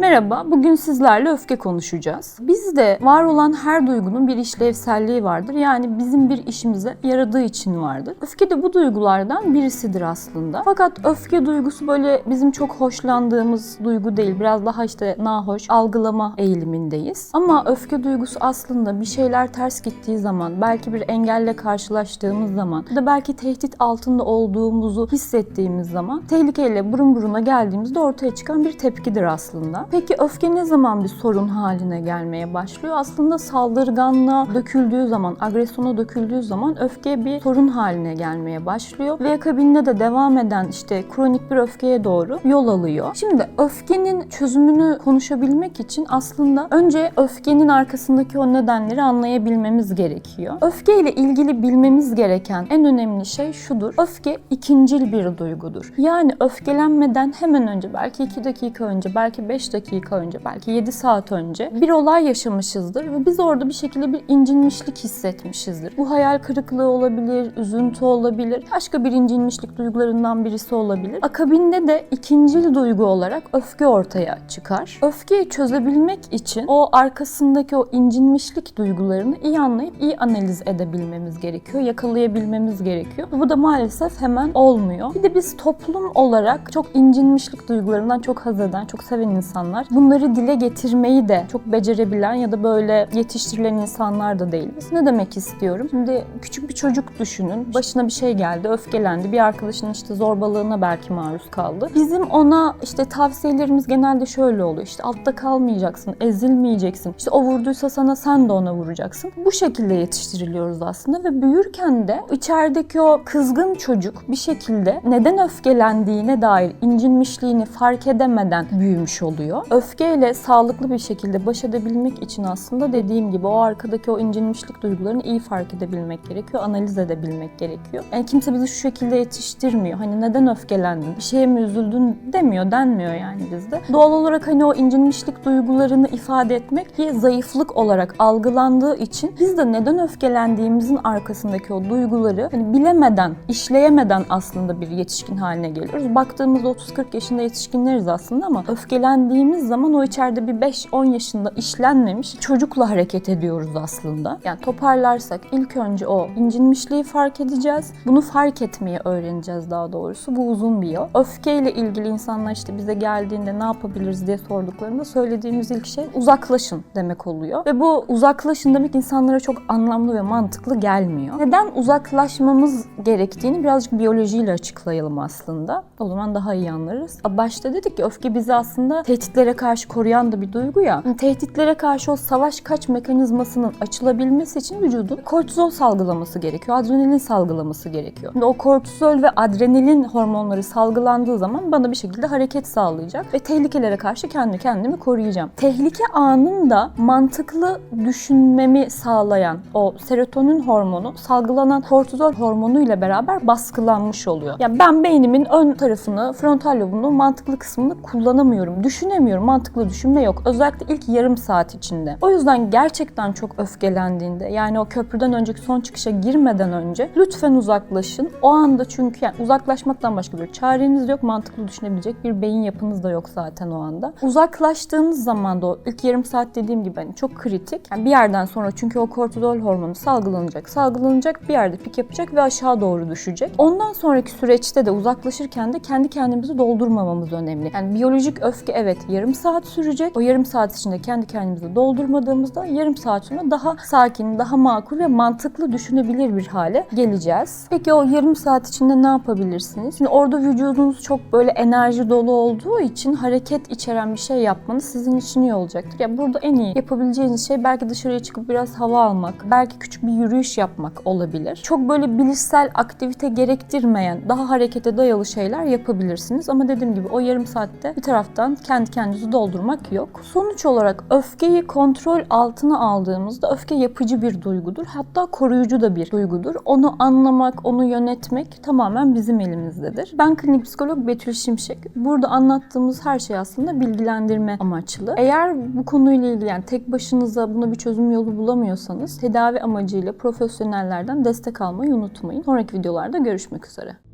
Merhaba, bugün sizlerle öfke konuşacağız. Bizde var olan her duygunun bir işlevselliği vardır. Yani bizim bir işimize yaradığı için vardır. Öfke de bu duygulardan birisidir aslında. Fakat öfke duygusu böyle bizim çok hoşlandığımız duygu değil. Biraz daha işte nahoş algılama eğilimindeyiz. Ama öfke duygusu aslında bir şeyler ters gittiği zaman, belki bir engelle karşılaştığımız zaman ya da belki tehdit altında olduğumuzu hissettiğimiz zaman tehlikeyle burun buruna geldiğimizde ortaya çıkan bir tepkidir aslında. Peki öfke ne zaman bir sorun haline gelmeye başlıyor? Aslında saldırganlığa döküldüğü zaman, agresyona döküldüğü zaman öfke bir sorun haline gelmeye başlıyor ve akabinde de devam eden işte kronik bir öfkeye doğru yol alıyor. Şimdi öfkenin çözümünü konuşabilmek için aslında önce öfkenin arkasındaki o nedenleri anlayabilmemiz gerekiyor. Öfke ile ilgili bilmemiz gereken en önemli şey şudur. Öfke ikincil bir duygudur. Yani öfkelenmeden hemen önce belki 2 dakika önce, belki 5 dakika önce, belki 7 saat önce bir olay yaşamışızdır ve biz orada bir şekilde bir incinmişlik hissetmişizdir. Bu hayal kırıklığı olabilir, üzüntü olabilir, başka bir incinmişlik duygularından birisi olabilir. Akabinde de ikincil duygu olarak öfke ortaya çıkar. Öfkeyi çözebilmek için o arkasındaki o incinmişlik duygularını iyi anlayıp iyi analiz edebilmemiz gerekiyor, yakalayabilmemiz gerekiyor. Bu da maalesef hemen olmuyor. Bir de biz toplum olarak çok incinmişlik duygularından çok haz eden, çok seven insanlar. Bunları dile getirmeyi de çok becerebilen ya da böyle yetiştirilen insanlar da değiliz. Ne demek istiyorum? Şimdi küçük bir çocuk düşünün. Başına bir şey geldi, öfkelendi. Bir arkadaşının işte zorbalığına belki maruz kaldı. Bizim ona işte tavsiyelerimiz genelde şöyle oluyor. İşte altta kalmayacaksın, ezilmeyeceksin. İşte o vurduysa sana sen de ona vuracaksın. Bu şekilde yetiştiriliyoruz aslında ve büyürken de içerideki o kızgın çocuk bir şekilde neden öfkelendiğine dair incinmişliğini fark edemeden büyümüş oluyor. Öfkeyle sağlıklı bir şekilde baş edebilmek için aslında dediğim gibi o arkadaki o incinmişlik duygularını iyi fark edebilmek gerekiyor, analiz edebilmek gerekiyor. Yani kimse bizi şu şekilde yetiştirmiyor. Hani neden öfkelendin, bir şeye mi üzüldün demiyor, denmiyor yani bizde. Doğal olarak hani o incinmişlik duygularını ifade etmek bir zayıflık olarak algılandığı için biz de neden öfkelendiğimizin arkasındaki o duyguları hani bilemeden, işleyemeden aslında bir yetişkin haline geliyoruz. Baktığımızda 30-40 yaşında yetişkinleriz aslında ama öfkelendiğimiz zaman o içeride bir 5-10 yaşında işlenmemiş çocukla hareket ediyoruz aslında. Yani toparlarsak ilk önce o incinmişliği fark edeceğiz. Bunu fark etmeyi öğreneceğiz daha doğrusu. Bu uzun bir yol. Öfkeyle ilgili insanlar işte bize geldiğinde ne yapabiliriz diye sorduklarında söylediğimiz ilk şey uzaklaşın demek oluyor. Ve bu uzaklaşın demek insanlara çok anlamlı ve mantıklı gelmiyor. Neden uzaklaşmamız gerektiğini birazcık biyolojiyle açıklayalım aslında. O zaman daha iyi anlarız. Başta dedik ki öfke bizi aslında tehditlere karşı koruyan da bir duygu ya. Tehditlere karşı o savaş kaç mekanizmasının açılabilmesi için vücudun kortizol salgılaması gerekiyor. Adrenalin salgılaması gerekiyor. Şimdi o kortizol ve adrenalin hormonları salgılandığı zaman bana bir şekilde hareket sağlayacak ve tehlikelere karşı kendi kendimi koruyacağım. Tehlike anında mantıklı düşünmemi sağlayan o serotonin hormonu salgılanan kortizol hormonu ile beraber baskılanmış oluyor. Yani ben beynimin ön tarafını, frontal lobunu, mantıklı kısmını kullanamıyorum. Düşünemiyorum. Mantıklı düşünme yok. Özellikle ilk yarım saat içinde. O yüzden gerçekten çok öfkelendiğinde yani o köprüden önceki son çıkışa girmeden önce lütfen uzaklaşın. O anda çünkü yani uzaklaşmaktan başka bir çareniz yok. Mantıklı düşünebilecek bir beyin yapınız da yok zaten o anda. Uzaklaştığınız zaman da o ilk yarım saat dediğim gibi hani çok kritik. Yani bir yerden sonra çünkü o kortizol hormonu salgılanacak. Salgılanacak bir yerde pik yapacak ve aşağı doğru düşecek. Ondan sonraki süreçte de uzaklaşırken de kendi kendimizi doldurmamamız önemli. Yani biyolojik öfke evet yarım saat sürecek. O yarım saat içinde kendi kendimizi doldurmadığımızda yarım saat sonra daha sakin, daha makul ve mantıklı düşünebilir bir hale geleceğiz. Peki o yarım saat içinde ne yapabilirsiniz? Şimdi orada vücudunuz çok böyle enerji dolu olduğu için hareket içeren bir şey yapmanız sizin için iyi olacaktır. Ya burada en iyi yapabileceğiniz şey belki dışarıya çıkıp biraz hava almak, belki küçük bir yürüyüş yapmak olabilir. Çok böyle bilişsel aktivite gerektirmeyen, daha harekete dayalı şeyler yapabilirsiniz. Ama dediğim gibi o yarım saatte bir taraftan kendi kendinizi doldurmak yok. Sonuç olarak öfkeyi kontrol altına aldığımızda öfke yapıcı bir duygudur. Hatta koruyucu da bir duygudur. Onu anlamak, onu yönetmek tamamen bizim elimizdedir. Ben klinik psikolog Betül Şimşek. Burada anlattığımız her şey aslında bilgilendirme amaçlı. Eğer bu konuyla ilgili yani tek başınıza buna bir çözüm yolu bulamıyorsanız tedavi amacıyla profesyonellerden destek almayı unutmayın. Sonraki videolarda görüşmek üzere.